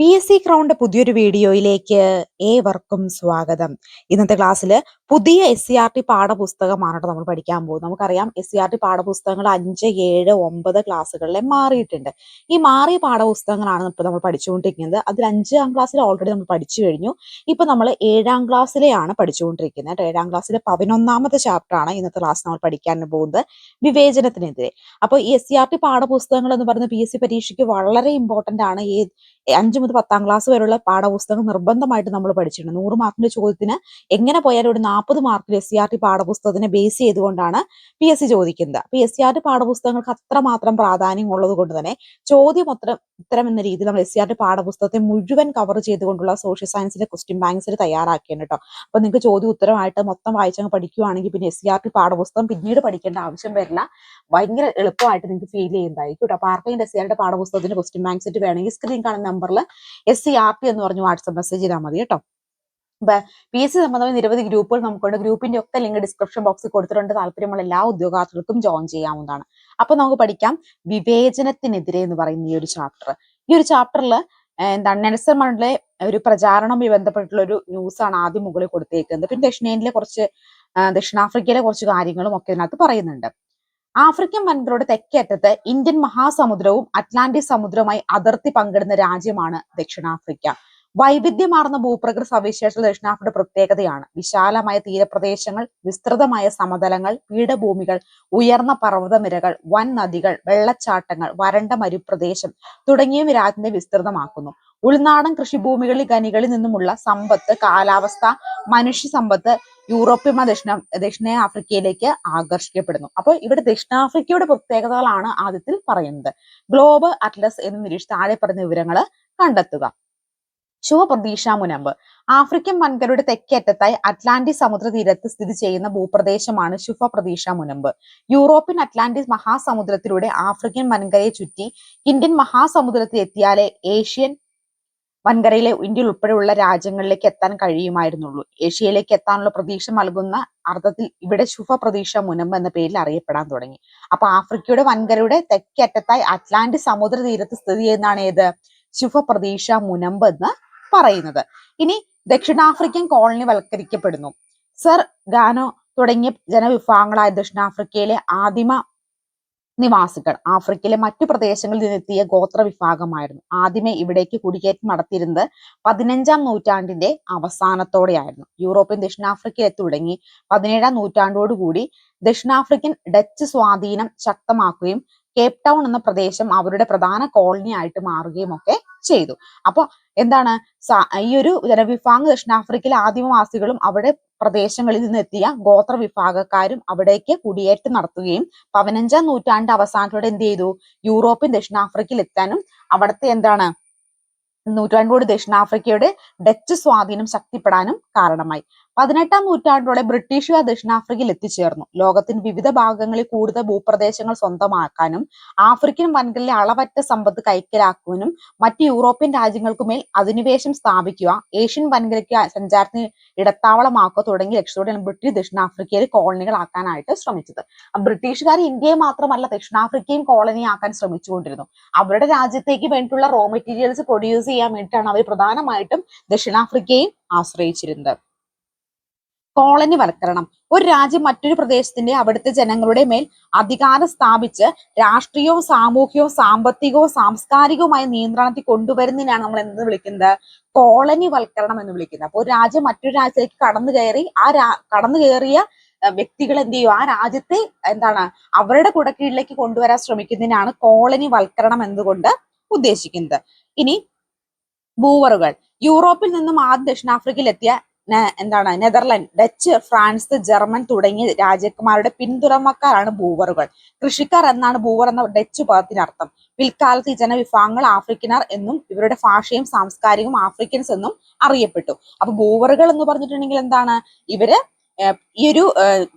P S C crowned പുതിയൊരു വീഡിയോയിലേക്ക് ഏവർക്കും സ്വാഗതം. ഇന്നത്തെ ക്ലാസ്സിൽ പുതിയ എസ് സി ആർ ടി പാഠപുസ്തകമാണ് കേട്ടോ നമ്മൾ പഠിക്കാൻ പോകുന്നത്. നമുക്കറിയാം എസ് സി ആർ ടി പാഠപുസ്തകങ്ങൾ അഞ്ച് ഏഴ് ഒമ്പത് ക്ലാസ്സുകളിലെ മാറിയിട്ടുണ്ട്. ഈ മാറിയ പാഠപുസ്തകങ്ങളാണ് ഇപ്പോൾ നമ്മൾ പഠിച്ചുകൊണ്ടിരിക്കുന്നത്. അതിൽ അഞ്ചാം ക്ലാസ്സിൽ ഓൾറെഡി നമ്മൾ പഠിച്ചു കഴിഞ്ഞു. ഇപ്പോൾ നമ്മൾ ഏഴാം ക്ലാസ്സിലെയാണ് പഠിച്ചുകൊണ്ടിരിക്കുന്നത് കേട്ടോ. ഏഴാം ക്ലാസ്സിലെ പതിനൊന്നാമത്തെ ചാപ്റ്റർ ആണ് ഇന്നത്തെ ക്ലാസ് നമ്മൾ പഠിക്കാൻ പോകുന്നത് വിവേചനത്തിനെതിരെ. അപ്പോൾ ഈ എസ് സി ആർ ടി പാഠപുസ്തകങ്ങൾ എന്ന് പറയുന്നത് പി എസ് സി പരീക്ഷയ്ക്ക് വളരെ ഇമ്പോർട്ടന്റ് ആണ്. ഈ അഞ്ച് മുതൽ പത്താം ക്ലാസ് വരെയുള്ള പാഠപുസ്തകം നിർബന്ധമായിട്ട് നമ്മൾ പഠിച്ചിട്ടുണ്ട്. നൂറ് മാർക്കിന്റെ ചോദ്യത്തിന് എങ്ങനെ പോയാലും ഒരു നാൽപ്പത് മാർക്കിൽ എസ് സി ആർ ടി പാഠപുസ്തകത്തിനെ ബേസ് ചെയ്തുകൊണ്ടാണ് പി എസ് സി ചോദിക്കുന്നത്. അപ്പൊ എസ് സി ആർ ടി പാഠപുസ്തകങ്ങൾക്ക് അത്രമാത്രം പ്രാധാന്യം ഉള്ളത് കൊണ്ട് തന്നെ ചോദ്യം ഉത്തരം ഉത്തരം എന്ന രീതിയിൽ നമ്മൾ എസ് സി ആറിന്റെ പാഠപുസ്തകത്തെ മുഴുവൻ കവർ ചെയ്തുകൊണ്ടുള്ള സോഷ്യൽ സയൻസിന്റെ ക്വസ്റ്റ്യൻ ബാങ്ക്സിൽ തയ്യാറാക്കിയാണ് കേട്ടോ അപ്പൊ നിങ്ങൾക്ക് ചോദ്യം ഉത്തരമായിട്ട് മൊത്തം വായിച്ചങ്ങ് പഠിക്കുകയാണെങ്കിൽ പിന്നെ എസ് സി ആറിന്റെ പാഠപുസ്തകം പിന്നീട് പഠിക്കേണ്ട ആവശ്യം വരില്ല. ഭയങ്കര എളുപ്പമായിട്ട് നിങ്ങൾക്ക് ഫീൽ ചെയ്യുന്നതായിരിക്കും കേട്ടോ അപ്പൊ ആർക്കെങ്കിലും എസ് സി ആറിന്റെ പാഠപുസ്തകത്തിന്റെ ക്വസ്റ്റ്യൻ ബാങ്ക് സെറ്റ് വേണമെങ്കിൽ സ്ക്രീൻ കാണുന്ന നമ്പറിൽ എസ് സി ആർ ടി എന്ന് പറഞ്ഞ് വാട്സ്ആപ്പ് മെസ്സേജ് ചെയ്താൽ മതി കേട്ടോ. പി എസ് സി സംബന്ധമായ നിരവധി ഗ്രൂപ്പുകൾ നമുക്കുണ്ട്. ഗ്രൂപ്പിന്റെ ഒക്കെ ലിങ്ക് ഡിസ്ക്രിപ്ഷൻ ബോക്സിൽ കൊടുത്തിട്ടുണ്ട്. താല്പര്യമുള്ള എല്ലാ ഉദ്യോഗാർത്ഥികൾക്കും ജോയിൻ ചെയ്യാവുന്നതാണ്. അപ്പൊ നമുക്ക് പഠിക്കാം. വിവേചനത്തിനെതിരെ എന്ന് പറയുന്ന ഈ ഒരു ചാപ്റ്റർ ഈ ഒരു ചാപ്റ്ററിൽ എന്താണ് നെൽസൺ മണ്ഡലെ ഒരു പ്രചാരണവുമായി ബന്ധപ്പെട്ടുള്ള ഒരു ന്യൂസ് ആണ് ആദ്യം മുകളിൽ കൊടുത്തേക്കുന്നത്. പിന്നെ ദക്ഷിണേന്ത്യയിലെ കുറച്ച് ദക്ഷിണാഫ്രിക്കയിലെ കുറച്ച് കാര്യങ്ങളും ഒക്കെ ഇതിനകത്ത് പറയുന്നുണ്ട്. ആഫ്രിക്കൻ വൻകരയുടെ തെക്കേറ്റത്ത് ഇന്ത്യൻ മഹാസമുദ്രവും അറ്റ്ലാന്റിക് സമുദ്രവുമായി അതിർത്തി പങ്കിടുന്ന രാജ്യമാണ് ദക്ഷിണാഫ്രിക്ക. വൈവിധ്യമാർന്ന ഭൂപ്രകൃതി സവിശേഷത ദക്ഷിണാഫ്രിക്കയുടെ പ്രത്യേകതയാണ്. വിശാലമായ തീരപ്രദേശങ്ങൾ വിസ്തൃതമായ സമതലങ്ങൾ പീഠഭൂമികൾ ഉയർന്ന പർവതനിരകൾ വൻ നദികൾ വെള്ളച്ചാട്ടങ്ങൾ വരണ്ട മരുപ്രദേശം തുടങ്ങിയവ രാജ്യത്തെ വിസ്തൃതമാക്കുന്നു. ഉൾനാടൻ കൃഷിഭൂമികളിൽ ഖനികളിൽ നിന്നുമുള്ള സമ്പത്ത് കാലാവസ്ഥ മനുഷ്യ സമ്പത്ത് യൂറോപ്യൻ ദക്ഷിണ ദക്ഷിണ ആഫ്രിക്കയിലേക്ക് ആകർഷിക്കപ്പെടുന്നു. അപ്പോൾ ഇവിടെ ദക്ഷിണാഫ്രിക്കയുടെ പ്രത്യേകതകളാണ് ആദ്യത്തിൽ പറയുന്നത്. ഗ്ലോബ് അറ്റ്ലസ് എന്ന് നിരീക്ഷിച്ച് താഴെ പറഞ്ഞ വിവരങ്ങൾ കണ്ടെത്തുക. ശുഭപ്രതീക്ഷ മുനമ്പ്. ആഫ്രിക്കൻ വൻകരയുടെ തെക്കേറ്റത്തായി അറ്റ്ലാന്റിക് സമുദ്രതീരത്ത് സ്ഥിതി ചെയ്യുന്ന ഭൂപ്രദേശമാണ് ശുഭപ്രതീക്ഷ മുനമ്പ്. യൂറോപ്യൻ അറ്റ്ലാന്റിക് മഹാസമുദ്രത്തിലൂടെ ആഫ്രിക്കൻ വൻകരയെ ചുറ്റി ഇന്ത്യൻ മഹാസമുദ്രത്തിൽ എത്തിയാലേ ഏഷ്യൻ വൻകരയിലെ ഇന്ത്യ ഉൾപ്പെടെയുള്ള രാജ്യങ്ങളിലേക്ക് എത്താൻ കഴിയുമായിരുന്നുള്ളൂ. ഏഷ്യയിലേക്ക് എത്താനുള്ള പ്രതീക്ഷ നൽകുന്ന അർത്ഥത്തിൽ ഇവിടെ ശുഭ പ്രതീക്ഷ മുനമ്പ് എന്ന പേരിൽ അറിയപ്പെടാൻ തുടങ്ങി. അപ്പൊ ആഫ്രിക്കയുടെ വൻകരയുടെ തെക്കേറ്റത്തായി അറ്റ്ലാന്റിക് സമുദ്ര തീരത്ത് സ്ഥിതി ചെയ്യുന്നതാണ് ഏത്? ശുഭ പ്രതീക്ഷ മുനമ്പ് എന്ന് പറയുന്നത്. ഇനി ദക്ഷിണാഫ്രിക്കൻ കോളനി വൽക്കരിക്കപ്പെടുന്നു. സർ ഗാനോ തുടങ്ങിയ ജനവിഭാഗങ്ങളായ ദക്ഷിണാഫ്രിക്കയിലെ ആദിമ നിവാസികൾ ആഫ്രിക്കയിലെ മറ്റു പ്രദേശങ്ങളിൽ നിന്നെത്തിയ ഗോത്ര വിഭാഗമായിരുന്നു. ആദ്യമേ ഇവിടേക്ക് കുടിയേറ്റം നടത്തിയിരുന്നത് പതിനഞ്ചാം നൂറ്റാണ്ടിന്റെ അവസാനത്തോടെയായിരുന്നു. യൂറോപ്യൻ ദക്ഷിണാഫ്രിക്കയിൽ തുടങ്ങി പതിനേഴാം നൂറ്റാണ്ടോടുകൂടി ദക്ഷിണാഫ്രിക്കൻ ഡച്ച് സ്വാധീനം ശക്തമാക്കുകയും കേപ്പ് ടൗൺ എന്ന പ്രദേശം അവരുടെ പ്രധാന കോളനി ആയിട്ട് മാറുകയും ഒക്കെ ചെയ്തു. അപ്പൊ എന്താണ്? ഈ ഒരു ജനവിഭാഗം ദക്ഷിണാഫ്രിക്കയിലെ ആദിമവാസികളും അവിടെ പ്രദേശങ്ങളിൽ നിന്ന് എത്തിയ ഗോത്ര വിഭാഗക്കാരും അവിടേക്ക് കുടിയേറ്റം നടത്തുകയും പതിനഞ്ചാം നൂറ്റാണ്ട് അവസാനത്തോടെ എന്ത് ചെയ്തു? യൂറോപ്യൻ ദക്ഷിണാഫ്രിക്കയിൽ എത്താനും അവിടുത്തെ എന്താണ്? നൂറ്റാണ്ടോട് ദക്ഷിണാഫ്രിക്കയുടെ ഡച്ച് സ്വാധീനം ശക്തിപ്പെടാനും കാരണമായി. പതിനെട്ടാം നൂറ്റാണ്ടോടെ ബ്രിട്ടീഷുകാർ ദക്ഷിണാഫ്രിക്കയിൽ എത്തിച്ചേർന്നു. ലോകത്തിന്റെ വിവിധ ഭാഗങ്ങളിൽ കൂടുതൽ ഭൂപ്രദേശങ്ങൾ സ്വന്തമാക്കാനും ആഫ്രിക്കൻ വൻകരയിലെ അളവറ്റ സമ്പത്ത് കൈക്കലാക്കുവാനും മറ്റ് യൂറോപ്യൻ രാജ്യങ്ങൾക്കുമേൽ അധിനിവേശം സ്ഥാപിക്കുക ഏഷ്യൻ വൻകരയ്ക്ക് സഞ്ചാരത്തിന് ഇടത്താവളമാക്കുക തുടങ്ങിയ ലക്ഷ്യത്തോടെയാണ് ബ്രിട്ടീഷ് ദക്ഷിണാഫ്രിക്കയിൽ കോളനികളാക്കാനായിട്ട് ശ്രമിച്ചത്. ബ്രിട്ടീഷുകാർ ഇന്ത്യയെ മാത്രമല്ല ദക്ഷിണാഫ്രിക്കയും കോളനിയാക്കാൻ ശ്രമിച്ചുകൊണ്ടിരുന്നു. അവരുടെ രാജ്യത്തേക്ക് വേണ്ടിയിട്ടുള്ള റോ മെറ്റീരിയൽസ് പ്രൊഡ്യൂസ് ചെയ്യാൻ വേണ്ടിയിട്ടാണ് അവർ പ്രധാനമായിട്ടും ദക്ഷിണാഫ്രിക്കയും ആശ്രയിച്ചിരുന്നത്. കോളനി വൽക്കരണം ഒരു രാജ്യം മറ്റൊരു പ്രദേശത്തിന്റെ അവിടുത്തെ ജനങ്ങളുടെ മേൽ അധികാരം സ്ഥാപിച്ച് രാഷ്ട്രീയവും സാമൂഹികവും സാമ്പത്തികവും സാംസ്കാരികവുമായ നിയന്ത്രണത്തിൽ കൊണ്ടുവരുന്നതിനാണ് നമ്മൾ എന്ത് വിളിക്കുന്നത്. കോളനി വൽക്കരണം എന്ന് വിളിക്കുന്നത്. അപ്പോൾ ഒരു രാജ്യം മറ്റൊരു രാജ്യത്തേക്ക് കടന്നു കയറി ആ കടന്നു കയറിയ വ്യക്തികൾ എന്ത് ചെയ്യും ആ രാജ്യത്തെ എന്താണ് അവരുടെ കുടക്കീഴിലേക്ക് കൊണ്ടുവരാൻ ശ്രമിക്കുന്നതിനാണ് കോളനി വൽക്കരണം എന്നുകൊണ്ട് ഉദ്ദേശിക്കുന്നത്. ഇനി ബൂവറുകൾ യൂറോപ്പിൽ നിന്നും ആദ്യം ന- എന്താണ് നെതർലൻഡ് ഡച്ച് ഫ്രാൻസ് ജർമ്മൻ തുടങ്ങിയ രാജ്യക്കുമാരുടെ പിന്തുടർമക്കാരാണ് ബൂവറുകൾ. കൃഷിക്കാർ എന്നാണ് ബൂവർ എന്ന ഡച്ച് പദത്തിനർത്ഥം പിൽക്കാലത്ത് ഈ ജനവിഭാഗങ്ങൾ ആഫ്രിക്കനർ എന്നും ഇവരുടെ ഭാഷയും സാംസ്കാരികവും ആഫ്രിക്കൻസ് എന്നും അറിയപ്പെട്ടു. അപ്പൊ ബൂവറുകൾ എന്ന് പറഞ്ഞിട്ടുണ്ടെങ്കിൽ എന്താണ്? ഇവർ ഈ ഒരു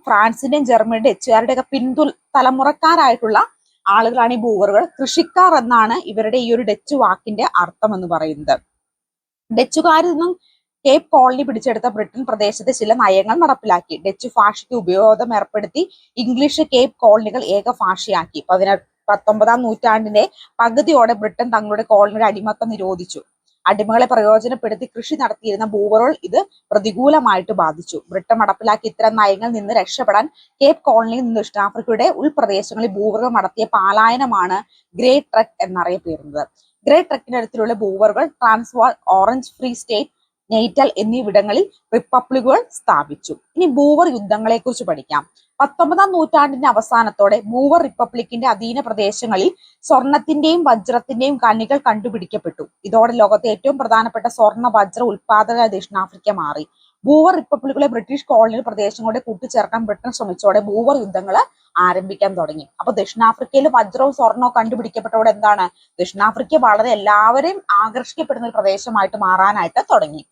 ഫ്രാൻസിന്റെയും ജർമ്മനിയുടെ ഡച്ചുകാരുടെ ഒക്കെ പിന്തു തലമുറക്കാരായിട്ടുള്ള ആളുകളാണ് ഈ ബൂവറുകൾ. കൃഷിക്കാർ എന്നാണ് ഇവരുടെ ഈ ഒരു ഡച്ച് വാക്കിന്റെ അർത്ഥം എന്ന് പറയുന്നത്. ഡച്ചുകാരിൽ നിന്നും കേപ്പ് കോളനി പിടിച്ചെടുത്ത ബ്രിട്ടൻ പ്രദേശത്ത് ചില നയങ്ങൾ നടപ്പിലാക്കി. ഡച്ച് ഭാഷയ്ക്ക് ഉപയോഗം ഏർപ്പെടുത്തി ഇംഗ്ലീഷ് കേപ്പ് കോളനികൾ ഏക ഭാഷയാക്കി പത്തൊമ്പതാം നൂറ്റാണ്ടിന്റെ പകുതിയോടെ ബ്രിട്ടൻ തങ്ങളുടെ കോളനിയുടെ അടിമത്തം നിരോധിച്ചു. അടിമകളെ പ്രയോജനപ്പെടുത്തി കൃഷി നടത്തിയിരുന്ന ബൂവറോൾ ഇത് പ്രതികൂലമായിട്ട് ബാധിച്ചു. ബ്രിട്ടൻ നടപ്പിലാക്കിയ ഇത്തരം നയങ്ങളിൽ നിന്ന് രക്ഷപ്പെടാൻ കേപ്പ് കോളനിയിൽ നിന്ന് ദക്ഷിണാഫ്രിക്കയുടെ ഉൾപ്രദേശങ്ങളിൽ ബൂവറുകൾ നടത്തിയ പാലായനമാണ് ഗ്രേറ്റ് ട്രക്ക് എന്നറിയപ്പെടുന്നത്. ഗ്രേറ്റ് ട്രക്കിനടുത്തുള്ള ബൂവറുകൾ Transvaal Orange Free State Natal എന്നിവിടങ്ങളിൽ റിപ്പബ്ലിക്കുകൾ സ്ഥാപിച്ചു. ഇനി ബൂവർ യുദ്ധങ്ങളെ കുറിച്ച് പഠിക്കാം. പത്തൊമ്പതാം നൂറ്റാണ്ടിന്റെ അവസാനത്തോടെ ബൂവർ റിപ്പബ്ലിക്കിന്റെ അധീന പ്രദേശങ്ങളിൽ സ്വർണത്തിന്റെയും വജ്രത്തിന്റെയും കണികൾ കണ്ടുപിടിക്കപ്പെട്ടു. ഇതോടെ ലോകത്തെ ഏറ്റവും പ്രധാനപ്പെട്ട സ്വർണ വജ്ര ഉൽപാദക ദക്ഷിണാഫ്രിക്ക മാറി. ബൂവർ റിപ്പബ്ലിക്കുകളെ ബ്രിട്ടീഷ് കോളനി പ്രദേശങ്ങളുടെ കൂട്ടിച്ചേർക്കാൻ ബ്രിട്ടൻ ശ്രമിച്ചോടെ ബൂവർ യുദ്ധങ്ങൾ ആരംഭിക്കാൻ തുടങ്ങി. അപ്പൊ ദക്ഷിണാഫ്രിക്കയിൽ വജ്രവും സ്വർണവും കണ്ടുപിടിക്കപ്പെട്ടതോടെ എന്താണ്? ദക്ഷിണാഫ്രിക്ക വളരെ എല്ലാവരെയും ആകർഷിക്കപ്പെടുന്ന ഒരു പ്രദേശമായിട്ട് മാറാനായിട്ട് തുടങ്ങി.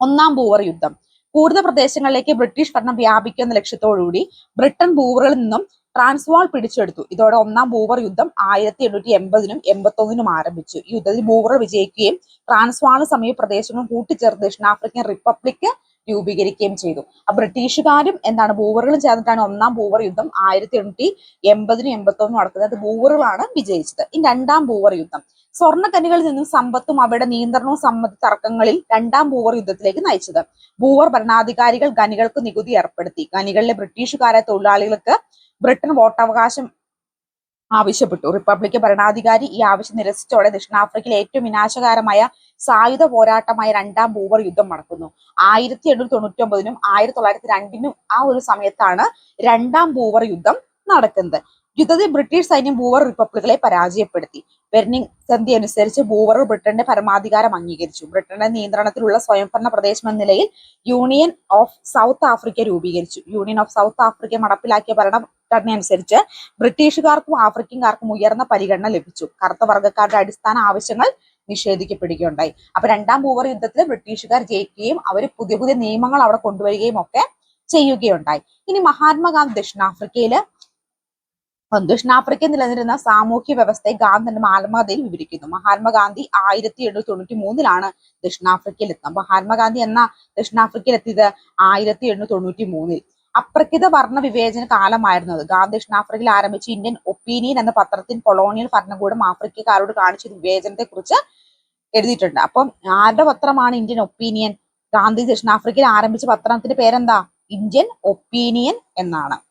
ഒന്നാം ബൂവർ യുദ്ധം. കൂടുതൽ പ്രദേശങ്ങളിലേക്ക് ബ്രിട്ടീഷ് ഭരണം വ്യാപിക്കുന്ന ലക്ഷ്യത്തോടുകൂടി ബ്രിട്ടൻ ബൂവറിൽ നിന്നും ട്രാൻസ്വാൾ പിടിച്ചെടുത്തു. ഇതോടെ ഒന്നാം ബൂവർ യുദ്ധം ആയിരത്തി എണ്ണൂറ്റി എൺപതിനും എൺപത്തൊന്നിനും ആരംഭിച്ചു. യുദ്ധത്തിൽ ബൂവർ വിജയിക്കുകയും ട്രാൻസ്വാൾ സമീപ പ്രദേശങ്ങളും കൂട്ടിച്ചേർത്ത് ദക്ഷിണാഫ്രിക്കൻ റിപ്പബ്ലിക് രൂപീകരിക്കുകയും ചെയ്തു. ആ ബ്രിട്ടീഷുകാരും എന്താണ് ബൂവറുകളും ചേർന്നിട്ടാണ് ഒന്നാം ബൂവർ യുദ്ധം ആയിരത്തി എണ്ണൂറ്റി എൺപതിനും എൺപത്തൊന്നിനും നടക്കുന്നത്. ബൂവറുകളാണ് വിജയിച്ചത്. ഈ രണ്ടാം ബൂവർ യുദ്ധം. സ്വർണക്കനികളിൽ നിന്നും സമ്പത്തും അവരുടെ നിയന്ത്രണവും സംബന്ധിച്ച തർക്കങ്ങളിൽ രണ്ടാം ബൂവർ യുദ്ധത്തിലേക്ക് നയിച്ചത്. ബൂവർ ഭരണാധികാരികൾ ഖനികൾക്ക് നികുതി ഏർപ്പെടുത്തി. ഖനികളിലെ ബ്രിട്ടീഷുകാരായ തൊഴിലാളികൾക്ക് ബ്രിട്ടൻ വോട്ടവകാശം ആവശ്യപ്പെട്ടു. റിപ്പബ്ലിക് ഭരണാധികാരി ഈ ആവശ്യം നിരസിച്ചോടെ ദക്ഷിണാഫ്രിക്കയിലെ ഏറ്റവും വിനാശകരമായ സായുധ പോരാട്ടമായ രണ്ടാം ബൂവർ യുദ്ധം നടക്കുന്നു. ആയിരത്തി എണ്ണൂറ്റി തൊണ്ണൂറ്റി ഒമ്പതിനും ആയിരത്തി തൊള്ളായിരത്തി രണ്ടിനും ആ ഒരു സമയത്താണ് രണ്ടാം ബൂവർ യുദ്ധം നടക്കുന്നത്. യുദ്ധത്തിൽ ബ്രിട്ടീഷ് സൈന്യം ബൂവർ റിപ്പബ്ലിക്കുകളെ പരാജയപ്പെടുത്തി. വെർണിംഗ് സന്ധി അനുസരിച്ച് ബൂവർ ബ്രിട്ടന്റെ പരമാധികാരം അംഗീകരിച്ചു. ബ്രിട്ടന്റെ നിയന്ത്രണത്തിലുള്ള സ്വയംഭരണ പ്രദേശം എന്ന നിലയിൽ യൂണിയൻ ഓഫ് സൗത്ത് ആഫ്രിക്ക രൂപീകരിച്ചു. യൂണിയൻ ഓഫ് സൗത്ത് ആഫ്രിക്ക നടപ്പിലാക്കിയ ഭരണഘടന അനുസരിച്ച് ബ്രിട്ടീഷുകാർക്കും ആഫ്രിക്കൻകാർക്കും ഉയർന്ന പരിഗണന ലഭിച്ചു. കറുത്ത വർഗക്കാരുടെ അടിസ്ഥാന ആവശ്യങ്ങൾ നിഷേധിക്കപ്പെടുകയുണ്ടായി. അപ്പൊ രണ്ടാം ബൂവർ യുദ്ധത്തിൽ ബ്രിട്ടീഷുകാർ ജയിക്കുകയും അവർ പുതിയ പുതിയ നിയമങ്ങൾ അവിടെ കൊണ്ടുവരികയും ഒക്കെ ചെയ്യുകയുണ്ടായി. ഇനി മഹാത്മാഗാന്ധി ദക്ഷിണാഫ്രിക്കയിൽ ദക്ഷിണാഫ്രിക്കയിൽ നിലനിന്നിരുന്ന സാമൂഹ്യ വ്യവസ്ഥയെ ഗാന്ധിന്റെ ആത്മകഥയിൽ വിവരിക്കുന്നു. മഹാത്മാഗാന്ധി ആയിരത്തി എണ്ണൂറ്റി തൊണ്ണൂറ്റി മൂന്നിലാണ് ദക്ഷിണാഫ്രിക്കയിൽ എത്തുന്നത്. മഹാത്മാഗാന്ധി എന്ന ദക്ഷിണാഫ്രിക്കയിൽ എത്തിയത് ആയിരത്തി എണ്ണൂറ്റി തൊണ്ണൂറ്റി മൂന്നിൽ അപ്രകൃത വർണ വിവേചന കാലമായിരുന്നു അത്. ഗാന്ധി ദക്ഷിണാഫ്രിക്കയിൽ ആരംഭിച്ച ഇന്ത്യൻ ഒപ്പീനിയൻ എന്ന പത്രത്തിൽ കൊളോണിയൽ ഭരണകൂടം ആഫ്രിക്കക്കാരോട് കാണിച്ച വിവേചനത്തെ കുറിച്ച് എഴുതിയിട്ടുണ്ട്. അപ്പം ആരുടെ പത്രമാണ് ഇന്ത്യൻ ഒപ്പീനിയൻ? ഗാന്ധി ദക്ഷിണാഫ്രിക്കയിൽ ആരംഭിച്ച പത്രത്തിന്റെ പേരെന്താ? ഇന്ത്യൻ ഒപ്പീനിയൻ എന്നാണ്.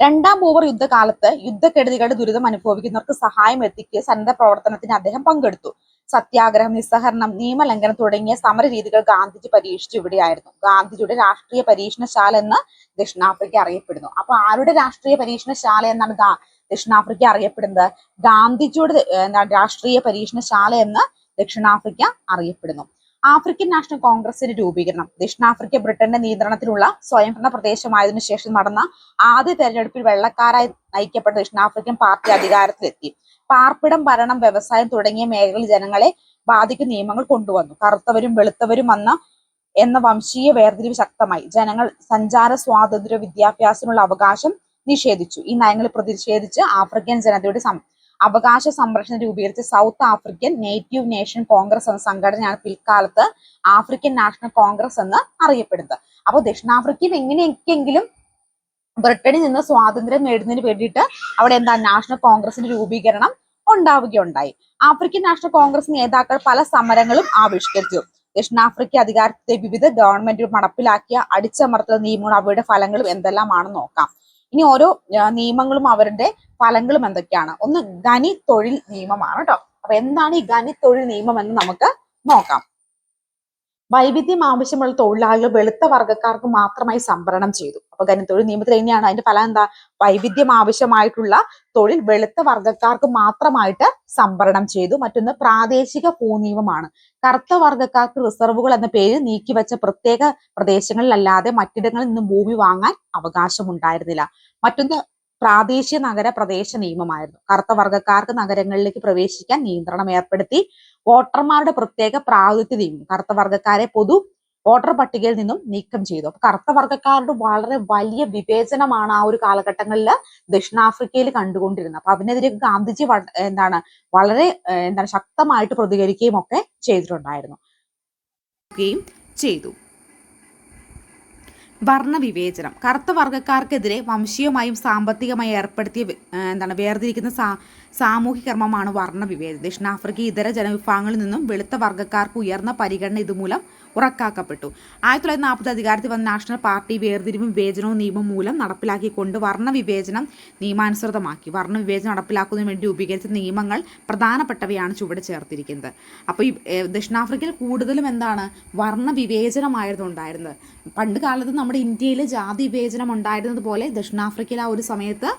രണ്ടാം ഓവർ യുദ്ധകാലത്ത് യുദ്ധക്കെടുതികളുടെ ദുരിതം അനുഭവിക്കുന്നവർക്ക് സഹായം എത്തിക്കുക സന്നദ്ധ പ്രവർത്തനത്തിന് അദ്ദേഹം പങ്കെടുത്തു. സത്യാഗ്രഹം നിസ്സഹരണം നിയമലംഘനം തുടങ്ങിയ സമര രീതികൾ ഗാന്ധിജി പരീക്ഷിച്ചു ഇവിടെയായിരുന്നു. ഗാന്ധിജിയുടെ രാഷ്ട്രീയ പരീക്ഷണശാല എന്ന് ദക്ഷിണാഫ്രിക്ക അറിയപ്പെടുന്നു. അപ്പൊ ആരുടെ രാഷ്ട്രീയ പരീക്ഷണശാല എന്നാണ് ദക്ഷിണാഫ്രിക്ക അറിയപ്പെടുന്നത്? ഗാന്ധിജിയുടെ രാഷ്ട്രീയ പരീക്ഷണശാല എന്ന് ദക്ഷിണാഫ്രിക്ക അറിയപ്പെടുന്നു. ആഫ്രിക്കൻ നാഷണൽ കോൺഗ്രസിന്റെ രൂപീകരണം. ദക്ഷിണാഫ്രിക്ക ബ്രിട്ടന്റെ നിയന്ത്രണത്തിലുള്ള സ്വയംഭരണ പ്രദേശമായതിനു ശേഷം നടന്ന ആദ്യ തെരഞ്ഞെടുപ്പിൽ വെള്ളക്കാരായി നയിക്കപ്പെട്ട ദക്ഷിണാഫ്രിക്കൻ പാർട്ടി അധികാരത്തിലെത്തി. പാർപ്പിടം ഭരണം വ്യവസായം തുടങ്ങിയ മേഖലകളിൽ ജനങ്ങളെ ബാധിക്കുന്ന നിയമങ്ങൾ കൊണ്ടുവന്നു. കറുത്തവരും വെളുത്തവരും വന്ന എന്ന വംശീയ വേർതിരിവ് ശക്തമായി. ജനങ്ങൾ സഞ്ചാര സ്വാതന്ത്ര്യ വിദ്യാഭ്യാസത്തിനുള്ള അവകാശം നിഷേധിച്ചു. ഈ നയങ്ങളിൽ പ്രതിഷേധിച്ച് ആഫ്രിക്കൻ ജനതയുടെ അവകാശ സംരക്ഷണം രൂപീകരിച്ച South African Native Nation Congress എന്ന സംഘടനയാണ് പിൽക്കാലത്ത് ആഫ്രിക്കൻ നാഷണൽ കോൺഗ്രസ് എന്ന് അറിയപ്പെടുന്നത്. അപ്പോൾ ദക്ഷിണാഫ്രിക്കയിൽ എങ്ങനെയൊക്കെയെങ്കിലും ബ്രിട്ടനിൽ നിന്ന് സ്വാതന്ത്ര്യം നേടുന്നതിന് വേണ്ടിയിട്ട് അവിടെ എന്താ നാഷണൽ കോൺഗ്രസിന്റെ രൂപീകരണം ഉണ്ടാവുകയുണ്ടായി. ആഫ്രിക്കൻ നാഷണൽ കോൺഗ്രസ് നേതാക്കൾ പല സമരങ്ങളും ആവിഷ്കരിച്ചു. ദക്ഷിണാഫ്രിക്ക അധികാരത്തെ വിവിധ ഗവൺമെന്റുകൾ നടപ്പിലാക്കിയ അടിച്ചമർത്തൽ നിയമങ്ങളും അവയുടെ ഫലങ്ങളും എന്തെല്ലാമാണെന്ന് നോക്കാം. ഇനി ഓരോ നിയമങ്ങളും അവരുടെ ഫലങ്ങളും എന്തൊക്കെയാണ്? ഒന്ന് ഖനി തൊഴിൽ നിയമമാണ് കേട്ടോ അപ്പൊ എന്താണ് ഈ ഖനി തൊഴിൽ നിയമം എന്ന് നമുക്ക് നോക്കാം. വൈവിധ്യം ആവശ്യമുള്ള തൊഴിലാളികൾ വെളുത്ത വർഗക്കാർക്ക് മാത്രമായി സംവരണം ചെയ്തു. അപ്പൊ തൊഴിൽ നിയമത്തിൽ എങ്ങനെയാണ്? അതിന്റെ ഫലം എന്താ? വൈവിധ്യം ആവശ്യമായിട്ടുള്ള തൊഴിൽ വെളുത്ത വർഗക്കാർക്ക് മാത്രമായിട്ട് സംവരണം ചെയ്തു. മറ്റൊന്ന് പ്രാദേശിക ഭൂനിയമമാണ്. കറുത്ത വർഗക്കാർക്ക് റിസർവുകൾ എന്ന പേര് നീക്കിവെച്ച പ്രത്യേക പ്രദേശങ്ങളിലല്ലാതെ മറ്റിടങ്ങളിൽ നിന്നും ഭൂമി വാങ്ങാൻ അവകാശമുണ്ടായിരുന്നില്ല. മറ്റൊന്ന് പ്രാദേശിക നഗര പ്രദേശ നിയമമായിരുന്നു. കറുത്ത വർഗക്കാർക്ക് നഗരങ്ങളിലേക്ക് പ്രവേശിക്കാൻ നിയന്ത്രണം ഏർപ്പെടുത്തി വോട്ടർമാരുടെ പ്രത്യേക പ്രാതിനിധ്യ നിയമം. കറുത്ത വർഗക്കാരെ പൊതു വോട്ടർ പട്ടികയിൽ നിന്നും നീക്കം ചെയ്തു. അപ്പൊ കറുത്ത വർഗക്കാരുടെ വളരെ വലിയ വിവേചനമാണ് ആ ഒരു കാലഘട്ടങ്ങളിൽ ദക്ഷിണാഫ്രിക്കയിൽ കണ്ടുകൊണ്ടിരുന്നത്. അപ്പൊ അതിനെതിരെ ഗാന്ധിജി എന്താണ് വളരെ എന്താണ് ശക്തമായിട്ട് പ്രതികരിക്കുകയും ഒക്കെ ചെയ്തിട്ടുണ്ടായിരുന്നു. ചെയ്തു. വർണവിവേചനം. കറുത്ത വർഗക്കാർക്കെതിരെ വംശീയമായും സാമ്പത്തികമായും ഏർപ്പെടുത്തിയ എന്താണ് വേർതിരിക്കുന്ന സാ സാമൂഹിക കർമ്മമാണ് വർണവിവേചനം. ദക്ഷിണാഫ്രിക്ക ഇതര ജനവിഭാഗങ്ങളിൽ നിന്നും വെളുത്ത വർഗക്കാർക്ക് ഉയർന്ന പരിഗണന ഇതുമൂലം ഉറക്കാക്കപ്പെട്ടു. ആയിരത്തി തൊള്ളായിരത്തി നാൽപ്പത് അധികാരത്തിൽ വന്ന നാഷണൽ പാർട്ടി വേർതിരിവും വിവേചനവും നിയമം മൂലം നടപ്പിലാക്കിക്കൊണ്ട് വർണവിവേചനം നിയമാനുസൃതമാക്കി. വർണവിവേചനം നടപ്പിലാക്കുന്നതിന് വേണ്ടി രൂപീകരിച്ച നിയമങ്ങൾ പ്രധാനപ്പെട്ടവയാണ് ചുവടെ ചേർത്തിരിക്കുന്നത്. അപ്പോൾ ഈ ദക്ഷിണാഫ്രിക്കയിൽ കൂടുതലും എന്താണ് വർണവിവേചനമായിരുന്നു ഉണ്ടായിരുന്നത് പണ്ട് കാലത്ത് നമ്മുടെ ഇന്ത്യയിൽ ജാതി വിവേചനം ഉണ്ടായിരുന്നത് പോലെ ദക്ഷിണാഫ്രിക്കയിൽ ആ ഒരു സമയത്ത്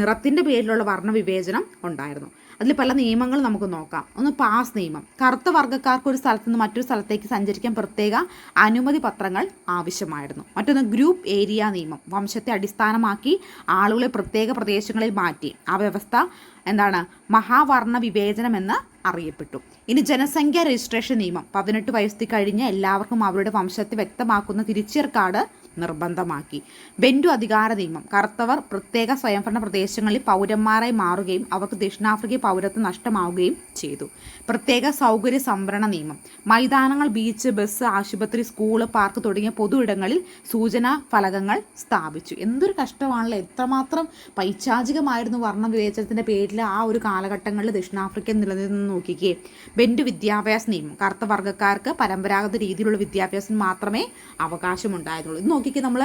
നിറത്തിന്റെ പേരിലുള്ള വർണവിവേചനം ഉണ്ടായിരുന്നു. അതിൽ പല നിയമങ്ങൾ നമുക്ക് നോക്കാം. ഒന്ന് പാസ് നിയമം. കറുത്ത വർഗക്കാർക്ക് ഒരു സ്ഥലത്ത് നിന്ന് മറ്റൊരു സ്ഥലത്തേക്ക് സഞ്ചരിക്കാൻ പ്രത്യേക അനുമതി പത്രങ്ങൾ ആവശ്യമായിരുന്നു. മറ്റൊന്ന് ഗ്രൂപ്പ് ഏരിയ നിയമം. വംശത്തെ അടിസ്ഥാനമാക്കി ആളുകളെ പ്രത്യേക പ്രദേശങ്ങളിൽ മാറ്റി. ആ വ്യവസ്ഥ എന്താണ്? മഹാവർണ വിവേചനം എന്ന് അറിയപ്പെട്ടു. ഇനി ജനസംഖ്യ രജിസ്ട്രേഷൻ നിയമം. പതിനെട്ട് വയസ്സിൽ കഴിഞ്ഞ് എല്ലാവർക്കും അവരുടെ വംശത്തെ വ്യക്തമാക്കുന്ന തിരിച്ചറിയൽ കാർഡ് നിർബന്ധമാക്കി. ബെൻഡു അധികാര നിയമം. കറുത്തവർ പ്രത്യേക സ്വയംഭരണ പ്രദേശങ്ങളിൽ പൗരന്മാരായി മാറുകയും അവർക്ക് ദക്ഷിണാഫ്രിക്കയിൽ പൗരത്വം നഷ്ടമാവുകയും ചെയ്തു. പ്രത്യേക സൗകര്യ സംവരണ നിയമം. മൈതാനങ്ങൾ ബീച്ച് ബസ് ആശുപത്രി സ്കൂൾ പാർക്ക് തുടങ്ങിയ പൊതു ഇടങ്ങളിൽ സൂചനാ ഫലകങ്ങൾ സ്ഥാപിച്ചു. എന്തൊരു കഷ്ടമാണല്ലോ? എത്രമാത്രം പൈശാചികമായിരുന്നു വർണ വിവേചനത്തിന്റെ പേരിൽ ആ ഒരു കാലഘട്ടങ്ങളിൽ ദക്ഷിണാഫ്രിക്ക നിലനിന്ന് നോക്കിക്കേ. ബെൻഡു വിദ്യാഭ്യാസ നിയമം. കറുത്ത വർഗക്കാർക്ക് പരമ്പരാഗത രീതിയിലുള്ള വിദ്യാഭ്യാസം മാത്രമേ അവകാശമുണ്ടായിരുന്നുള്ളൂ. നോക്കിക്കേ നമ്മൾ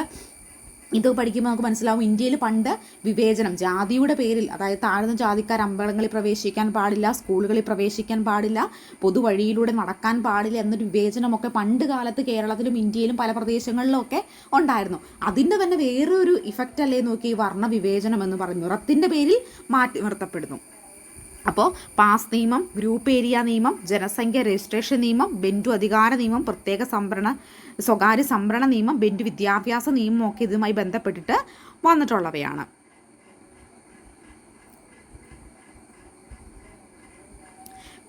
ഇത് പഠിക്കുമ്പോൾ നമുക്ക് മനസ്സിലാവും. ഇന്ത്യയിൽ പണ്ട് വിവേചനം ജാതിയുടെ പേരിൽ അതായത് താഴ്ന്ന ജാതിക്കാർ അമ്പലങ്ങളിൽ പ്രവേശിക്കാൻ പാടില്ല സ്കൂളുകളിൽ പ്രവേശിക്കാൻ പാടില്ല പൊതുവഴിയിലൂടെ നടക്കാൻ പാടില്ല എന്നൊരു വിവേചനമൊക്കെ പണ്ട് കാലത്ത് കേരളത്തിലും ഇന്ത്യയിലും പല പ്രദേശങ്ങളിലും ഒക്കെ ഉണ്ടായിരുന്നു. അതിന്റെ തന്നെ വേറൊരു ഇഫക്റ്റ് അല്ലേ നോക്കി വർണ വിവേചനം എന്ന് പറഞ്ഞു നിറത്തിന്റെ പേരിൽ മാറ്റി നിർത്തപ്പെടുന്നു. അപ്പോൾ പാസ് നിയമം ഗ്രൂപ്പ് ഏരിയ നിയമം ജനസംഖ്യ രജിസ്ട്രേഷൻ നിയമം ബെൻഡു അധികാര നിയമം പ്രത്യേക സംഭരണ സ്വകാര്യ സംഭരണ നിയമം ബെൻഡു വിദ്യാഭ്യാസ നിയമം ഒക്കെ ഇതുമായി ബന്ധപ്പെട്ടിട്ട് വന്നിട്ടുള്ളവയാണ്.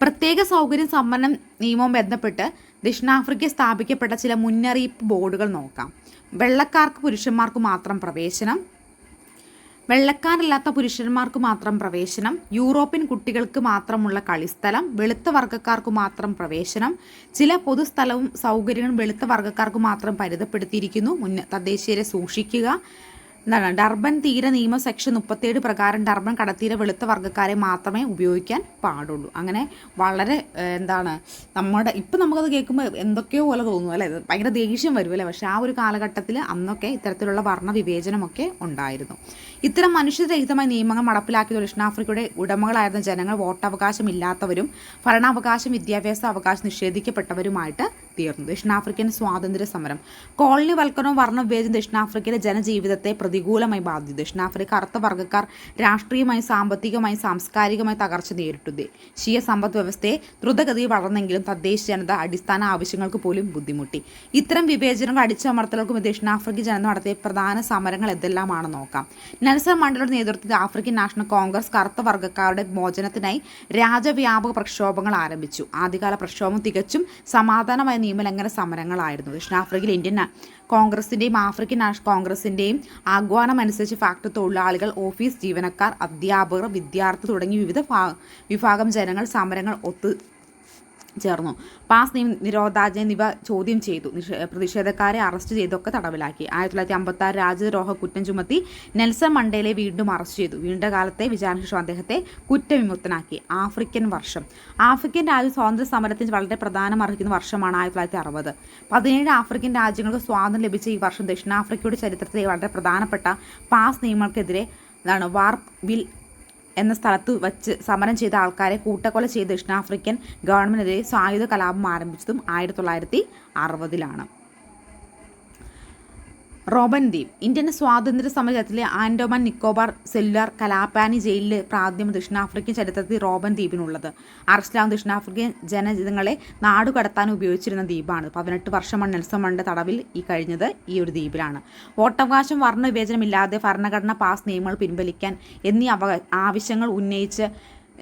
പ്രത്യേക സൗകര്യം സംവരണം നിയമവും ബന്ധപ്പെട്ട് ദക്ഷിണാഫ്രിക്കയിൽ സ്ഥാപിക്കപ്പെട്ട ചില മുന്നറിയിപ്പ് ബോർഡുകൾ നോക്കാം. വെള്ളക്കാർക്ക് പുരുഷന്മാർക്ക് മാത്രം പ്രവേശനം വെള്ളക്കാരല്ലാത്ത പുരുഷന്മാർക്ക് മാത്രം പ്രവേശനം യൂറോപ്യൻ കുട്ടികൾക്ക് മാത്രമുള്ള കളിസ്ഥലം വെളുത്ത വർഗക്കാർക്ക് മാത്രം പ്രവേശനം ചില പൊതുസ്ഥലവും സൗകര്യങ്ങളും വെളുത്ത വർഗക്കാർക്ക് മാത്രം പരിതപ്പെടുത്തിയിരിക്കുന്നു. മുന്ന തദ്ദേശീയരെ സൂക്ഷിക്കുക. എന്താണ് ഡർബൻ തീര നിയമ സെക്ഷൻ മുപ്പത്തേഴ് പ്രകാരം ഡർബൻ കടത്തീര വെളുത്ത വർഗക്കാരെ മാത്രമേ ഉപയോഗിക്കാൻ പാടുള്ളൂ. അങ്ങനെ വളരെ എന്താണ് നമ്മുടെ ഇപ്പം നമുക്കത് കേൾക്കുമ്പോൾ എന്തൊക്കെയോ പോലെ തോന്നും അല്ലേ? ഭയങ്കര ദേഷ്യം വരും അല്ലേ? പക്ഷേ ആ ഒരു കാലഘട്ടത്തിൽ അന്നൊക്കെ ഇത്തരത്തിലുള്ള വർണ വിവേചനമൊക്കെ ഉണ്ടായിരുന്നു. ഇത്തരം മനുഷ്യരഹിതമായ നിയമങ്ങൾ നടപ്പിലാക്കിയ ദക്ഷിണാഫ്രിക്കയുടെ ഉടമകളായിരുന്ന ജനങ്ങൾ വോട്ടവകാശം ഇല്ലാത്തവരും ഭരണാവകാശം വിദ്യാഭ്യാസ അവകാശം നിഷേധിക്കപ്പെട്ടവരുമായിട്ട് തീർന്നു ദക്ഷിണാഫ്രിക്കൻ സ്വാതന്ത്ര്യ സമരം കോളനി വൽക്കരണവും വർണവിവേചനം ദക്ഷിണാഫ്രിക്കയിലെ ജനജീവിതത്തെ പ്രതികൂലമായി ബാധിച്ചു. ദക്ഷിണാഫ്രിക്ക അർത്ഥ വർഗക്കാർ രാഷ്ട്രീയമായി സാമ്പത്തികമായി സാംസ്കാരികമായി തകർച്ച നേരിട്ടു. ദേശീയ സമ്പദ് വ്യവസ്ഥയെ ദ്രുതഗതിയിൽ വളർന്നെങ്കിലും തദ്ദേശ ജനത അടിസ്ഥാന ആവശ്യങ്ങൾക്ക് പോലും ബുദ്ധിമുട്ടി. ഇത്തരം വിവേചനങ്ങൾ അടിച്ചമർത്തലുകൾക്കും ദക്ഷിണാഫ്രിക്കൻ ജനത നടത്തിയ പ്രധാന സമരങ്ങൾ എന്തെല്ലാമാണ് നോക്കാം. നെൽസൺ മണ്ഡലയുടെ നേതൃത്വത്തിൽ ആഫ്രിക്കൻ നാഷണൽ കോൺഗ്രസ് കറുത്ത വർഗക്കാരുടെ മോചനത്തിനായി രാജ്യവ്യാപക പ്രക്ഷോഭങ്ങൾ ആരംഭിച്ചു. ആദ്യകാല പ്രക്ഷോഭം തികച്ചും സമാധാനമായ നിയമലംഘന സമരങ്ങളായിരുന്നു. ദക്ഷിണാഫ്രിക്കയിൽ ഇന്ത്യൻ കോൺഗ്രസിന്റെയും ആഫ്രിക്കൻ നാഷണൽ കോൺഗ്രസിന്റെയും ആഹ്വാനം അനുസരിച്ച് ഫാക്ടറി തൊഴിലാളികൾ ഓഫീസ് ജീവനക്കാർ അധ്യാപകർ വിദ്യാർത്ഥി തുടങ്ങി വിവിധ വിഭാഗം ജനങ്ങൾ സമരങ്ങൾ ഒത്തു ചേർന്നു. പാസ് നിയമ നിരോധാജ്ഞ എന്നിവ ചോദ്യം ചെയ്തു. പ്രതിഷേധക്കാരെ അറസ്റ്റ് ചെയ്തൊക്കെ തടവിലാക്കി. ആയിരത്തി തൊള്ളായിരത്തി അമ്പത്തി ആറ് രാജ്യദ്രോഹ കുറ്റം ചുമത്തി നെൽസൺ മണ്ടേലെ വീണ്ടും അറസ്റ്റ് ചെയ്തു. വീണ്ട കാലത്തെ വിചാരണശേഷം അദ്ദേഹത്തെ കുറ്റവിമുക്തനാക്കി. ആഫ്രിക്കൻ വർഷം. ആഫ്രിക്കൻ രാജ്യ സ്വാതന്ത്ര്യ സമരത്തിന് വളരെ പ്രധാനം അർഹിക്കുന്ന വർഷമാണ് ആയിരത്തി തൊള്ളായിരത്തി അറുപത് പതിനേഴ് ആഫ്രിക്കൻ രാജ്യങ്ങൾക്ക് സ്വാതന്ത്ര്യം ലഭിച്ച ഈ വർഷം ദക്ഷിണാഫ്രിക്കയുടെ ചരിത്രത്തിലെ വളരെ പ്രധാനപ്പെട്ട പാസ് നിയമങ്ങൾക്കെതിരെ എന്താണ് വാർ വിൽ എന്ന സ്ഥലത്ത് വച്ച് സമരം ചെയ്ത ആൾക്കാരെ കൂട്ടക്കൊല ചെയ്ത് ദക്ഷിണാഫ്രിക്കൻ ഗവൺമെന്റിനെതിരെ സായുധ കലാപം ആരംഭിച്ചതും ആയിരത്തി തൊള്ളായിരത്തി അറുപതിലാണ്. റോബൻ ദ്വീപ് ഇന്ത്യൻ സ്വാതന്ത്ര്യ സമരത്തിലെ ആൻഡോമാൻ നിക്കോബാർ സെല്ലുലാർ കലാപാനി ജയിലിൽ പ്രാദ്യം ദക്ഷിണാഫ്രിക്കൻ ചരിത്രത്തിൽ റോബൻ ദ്വീപിനുള്ളത് അറസ്റ്റിലാവുന്ന ദക്ഷിണാഫ്രിക്കൻ ജനജനങ്ങളെ നാടുകടത്താൻ ഉപയോഗിച്ചിരുന്ന ദ്വീപാണ് പതിനെട്ട് വർഷമാണ് നെൽസൺ മണ്ട തടവിൽ ഈ കഴിഞ്ഞത് ഈ ഒരു ദ്വീപിലാണ്. വോട്ടവകാശം വർണ വിവേചനമില്ലാതെ ഭരണഘടന പാസ് നിയമങ്ങൾ പിൻവലിക്കാൻ എന്നീ അവ ആവശ്യങ്ങൾ ഉന്നയിച്ച്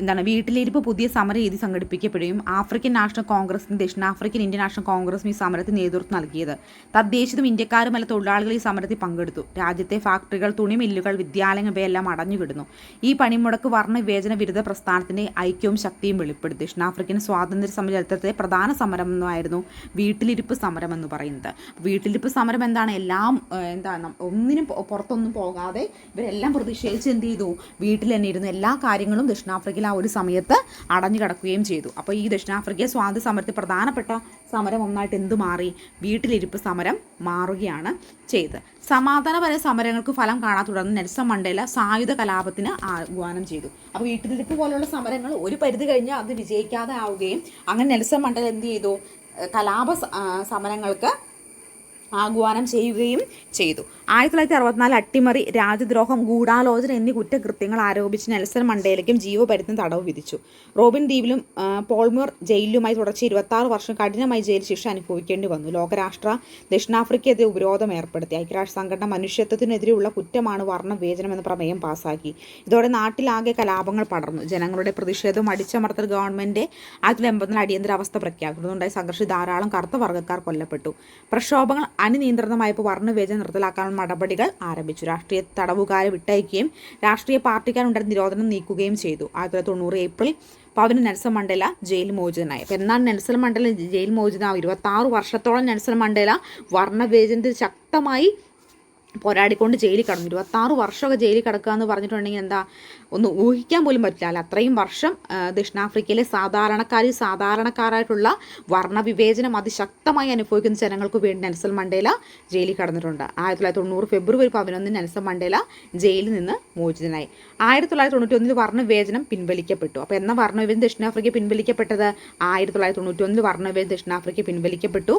എന്താണ് വീട്ടിലിരിപ്പ് പുതിയ സമരരീതി സംഘടിപ്പിക്കപ്പെടുകയും ആഫ്രിക്കൻ നാഷണൽ കോൺഗ്രസിന് ദക്ഷിണാഫ്രിക്കൻ ഇന്ത്യൻ നാഷണൽ കോൺഗ്രസും ഈ സമരത്തിന് നേതൃത്വം നൽകിയത്. തദ്ദേശിതും ഇന്ത്യക്കാരുമല്ല തൊഴിലാളികൾ ഈ സമരത്തിൽ പങ്കെടുത്തു. രാജ്യത്തെ ഫാക്ടറികൾ തുണി മില്ലുകൾ വിദ്യാലയങ്ങൾ ഇവയെല്ലാം അടഞ്ഞുകിടുന്നു. ഈ പണിമുടക്ക് വർണ വിവേചന വിരുദ്ധ പ്രസ്ഥാനത്തിന്റെ ഐക്യവും ശക്തിയും വെളിപ്പെടുത്തി. ദക്ഷിണാഫ്രിക്കൻ സ്വാതന്ത്ര്യ ചരിത്രത്തെ പ്രധാന സമരമെന്നായിരുന്നു വീട്ടിലിരിപ്പ് സമരം എന്ന് പറയുന്നത്. വീട്ടിലിരിപ്പ് സമരം എന്താണ്? എല്ലാം എന്താണ് ഒന്നിനും പുറത്തൊന്നും പോകാതെ ഇവരെല്ലാം പ്രതിഷേധിച്ച് എന്ത് ചെയ്തു? വീട്ടിൽ തന്നെ ഇരുന്നു എല്ലാ കാര്യങ്ങളും ദക്ഷിണാഫ്രിക്കയിൽ ആ ഒരു സമയത്ത് അടഞ്ഞു കിടക്കുകയും ചെയ്തു. അപ്പോൾ ഈ ദക്ഷിണാഫ്രിക്ക സ്വാതന്ത്ര്യ സമരത്തിൽ പ്രധാനപ്പെട്ട സമരം ഒന്നായിട്ട് എന്തു മാറി? വീട്ടിലിരിപ്പ് സമരം മാറുകയാണ് ചെയ്തത്. സമാധാനപര സമരങ്ങൾക്ക് ഫലം കാണാൻ തുടർന്ന് നെൽസൺ മണ്ടേല സായുധ കലാപത്തിന് ആഹ്വാനം ചെയ്തു. അപ്പോൾ വീട്ടിലിരിപ്പ് പോലുള്ള സമരങ്ങൾ ഒരു പരിധി കഴിഞ്ഞ് അത് വിജയിക്കാതെ ആവുകയും അങ്ങനെ നെൽസൺ മണ്ടേല എന്ത് ചെയ്തു? കലാപ സമരങ്ങൾക്ക് ആഹ്വാനം ചെയ്യുകയും ചെയ്തു. ആയിരത്തി തൊള്ളായിരത്തി അറുപത്തിനാല് അട്ടിമറി രാജ്യദ്രോഹം ഗൂഢാലോചന എന്നീ കുറ്റകൃത്യങ്ങൾ ആരോപിച്ച് നെൽസൺ മണ്ടേലയ്ക്കും ജീവപര്യന്തം തടവ് വിധിച്ചു. റോബിൻ ദ്വീപിലും പോൾമോർ ജയിലിലുമായി തുടർച്ച ഇരുപത്തി ആറ് വർഷം കഠിനമായി ജയിൽ ശിക്ഷ അനുഭവിക്കേണ്ടി വന്നു. ലോകരാഷ്ട്ര ദക്ഷിണാഫ്രിക്കയെതിരെ ഉപരോധം ഏർപ്പെടുത്തി. ഐക്യരാഷ്ട്ര സംഘടന മനുഷ്യത്വത്തിനെതിരെയുള്ള കുറ്റമാണ് വർണവിവേചനം എന്ന പ്രമേയം പാസാക്കി. ഇതോടെ നാട്ടിലാകെ കലാപങ്ങൾ പടർന്നു. ജനങ്ങളുടെ പ്രതിഷേധം അടിച്ചമർത്തൽ ഗവൺമെന്റ് ആയിരത്തി എൺപത്തിനാല് അടിയന്തരാവസ്ഥ പ്രഖ്യാപിക്കുന്നുണ്ടായി സംഘർഷം ധാരാളം കറുത്ത വർഗക്കാർ കൊല്ലപ്പെട്ടു. പ്രക്ഷോഭങ്ങൾ അനിയന്ത്രിതമായപ്പോൾ വർണവിവേചനം നിർത്തലാക്കാനുള്ള നടപടികൾ ആരംഭിച്ചു. രാഷ്ട്രീയ തടവുകാരെ വിട്ടയക്കുകയും രാഷ്ട്രീയ പാർട്ടിക്കാരുണ്ടായിരുന്ന നിരോധനം നീക്കുകയും ചെയ്തു. ആയിരത്തി തൊള്ളായിരത്തി തൊണ്ണൂറ് ഏപ്രിൽ പതിന് നെൽസൺ മണ്ടേല ജയിൽ മോചിതനായി. അപ്പം എന്നാണ് നെൽസൺ മണ്ടേല ജയിൽ മോചിതനാവും ഇരുപത്തി ആറ് വർഷത്തോളം നെൽസൺ മണ്ടേല വർണവിവേചനത്തിൽ ശക്തമായി പോരാടിക്കൊണ്ട് ജയിലിൽ കടന്നു. ഇരുപത്താറ് വർഷമൊക്കെ ജയിലിൽ കിടക്കുക എന്ന് പറഞ്ഞിട്ടുണ്ടെങ്കിൽ എന്താ ഒന്ന് ഊഹിക്കാൻ പോലും പറ്റില്ല. അത്രയും വർഷം ദക്ഷിണാഫ്രിക്കയിലെ സാധാരണക്കാരിൽ സാധാരണക്കാരായിട്ടുള്ള വർണവിവേചനം അതിശക്തമായി അനുഭവിക്കുന്ന ജനങ്ങൾക്ക് വേണ്ടി നെൽസൺ മണ്ടേല ജയിലിൽ കടന്നിട്ടുണ്ട്. ആയിരത്തി തൊള്ളായിരത്തി തൊണ്ണൂറ് ഫെബ്രുവരി പതിനൊന്നിന് നെൽസൺ മണ്ടേല ജയിലിൽ നിന്ന് മോചിതനായി. ആയിരത്തി തൊള്ളായിരത്തി തൊണ്ണൂറ്റി ഒന്നിൽ വർണവിവേചനം പിൻവലിക്കപ്പെട്ടു. അപ്പോൾ എന്ന വർണവിവേചനം ദക്ഷിണാഫ്രിക്ക പിൻവലിക്കപ്പെട്ടത്? ആയിരത്തി തൊള്ളായിരത്തി തൊണ്ണൂറ്റി ഒന്നിൽ വർണവിവേചനം ദക്ഷിണാഫ്രിക്ക പിൻവലിക്കപ്പെട്ടു.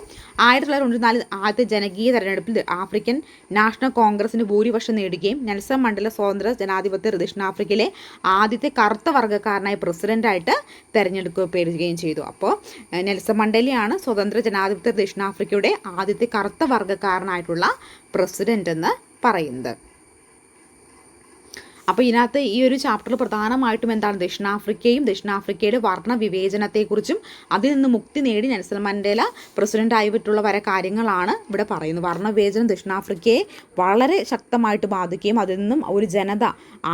ആയിരത്തി തൊള്ളായിരത്തി ആദ്യത്തെ ജനകീയ തെരഞ്ഞെടുപ്പിൽ ആഫ്രിക്കൻ നാഷണൽ കോൺഗ്രസിന് ഭൂരിപക്ഷം നേടുകയും നെൽസൺ മണ്ഡല സ്വതന്ത്ര ജനാധിപത്യ ദക്ഷിണാഫ്രിക്കയിലെ ആദ്യത്തെ കറുത്ത വർഗക്കാരനായ പ്രസിഡന്റായിട്ട് തെരഞ്ഞെടുക്കപ്പെടുകയും ചെയ്തു. അപ്പോൾ നെൽസൺ മണ്ടേലയാണ് സ്വതന്ത്ര ജനാധിപത്യ ദക്ഷിണാഫ്രിക്കയുടെ ആദ്യത്തെ കറുത്ത വർഗക്കാരനായിട്ടുള്ള പ്രസിഡന്റ് എന്ന് പറയുന്നത്. അപ്പോൾ ഇതിനകത്ത് ഈ ഒരു ചാപ്റ്ററിൽ പ്രധാനമായിട്ടും എന്താണ് ദക്ഷിണാഫ്രിക്കയും ദക്ഷിണാഫ്രിക്കയുടെ വർണ വിവേചനത്തെക്കുറിച്ചും അതിൽ നിന്ന് മുക്തി നേടി നെൽസൺ മണ്ടേല പ്രസിഡന്റ് ആയിട്ടുള്ള വരെ കാര്യങ്ങളാണ് ഇവിടെ പറയുന്നത്. വർണ വിവേചനം ദക്ഷിണാഫ്രിക്കയെ വളരെ ശക്തമായിട്ട് ബാധിക്കുകയും അതിൽ നിന്നും ഒരു ജനത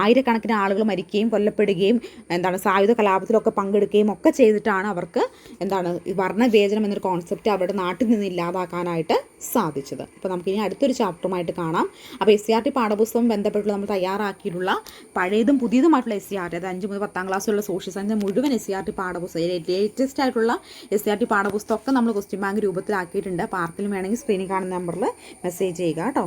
ആയിരക്കണക്കിന് ആളുകൾ മരിക്കുകയും കൊല്ലപ്പെടുകയും എന്താണ് സായുധ കലാപത്തിലൊക്കെ പങ്കെടുക്കുകയും ഒക്കെ ചെയ്തിട്ടാണ് അവർക്ക് എന്താണ് വർണ വിവേചനം എന്നൊരു കോൺസെപ്റ്റ് അവരുടെ നാട്ടിൽ നിന്ന് ഇല്ലാതാക്കാനായിട്ട് സാധിച്ചത്. അപ്പോൾ നമുക്കിനി അടുത്തൊരു ചാപ്റ്ററുമായിട്ട് കാണാം. അപ്പോൾ എസ് സി ആർ ടി പാഠപുസ്തകം ബന്ധപ്പെട്ടുള്ള നമ്മൾ തയ്യാറാക്കിയിട്ടുള്ള പഴയതും പുതിയതുമായിട്ടുള്ള എസ് സി ആർ ടി അത് അഞ്ച് മുതൽ പത്താം ക്ലാസ്സിലുള്ള സോഷ്യൽ സയൻസ് മുഴുവൻ എസ് സി ആർ ടി പാഠപുസ്തകം. ലേറ്റസ്റ്റ് ആയിട്ടുള്ള എസ് സി ആർ ടി പാഠപുസ്തകമൊക്കെ നമ്മൾ ക്വസ്റ്റ്യൻ ബാങ്ക് രൂപത്തിലാക്കിയിട്ടുണ്ട്. അപ്പോൾ ആർക്കെങ്കിലും വേണമെങ്കിൽ സ്ക്രീനിൽ കാണുന്ന നമ്പറിൽ മെസ്സേജ് ചെയ്യുക കേട്ടോ.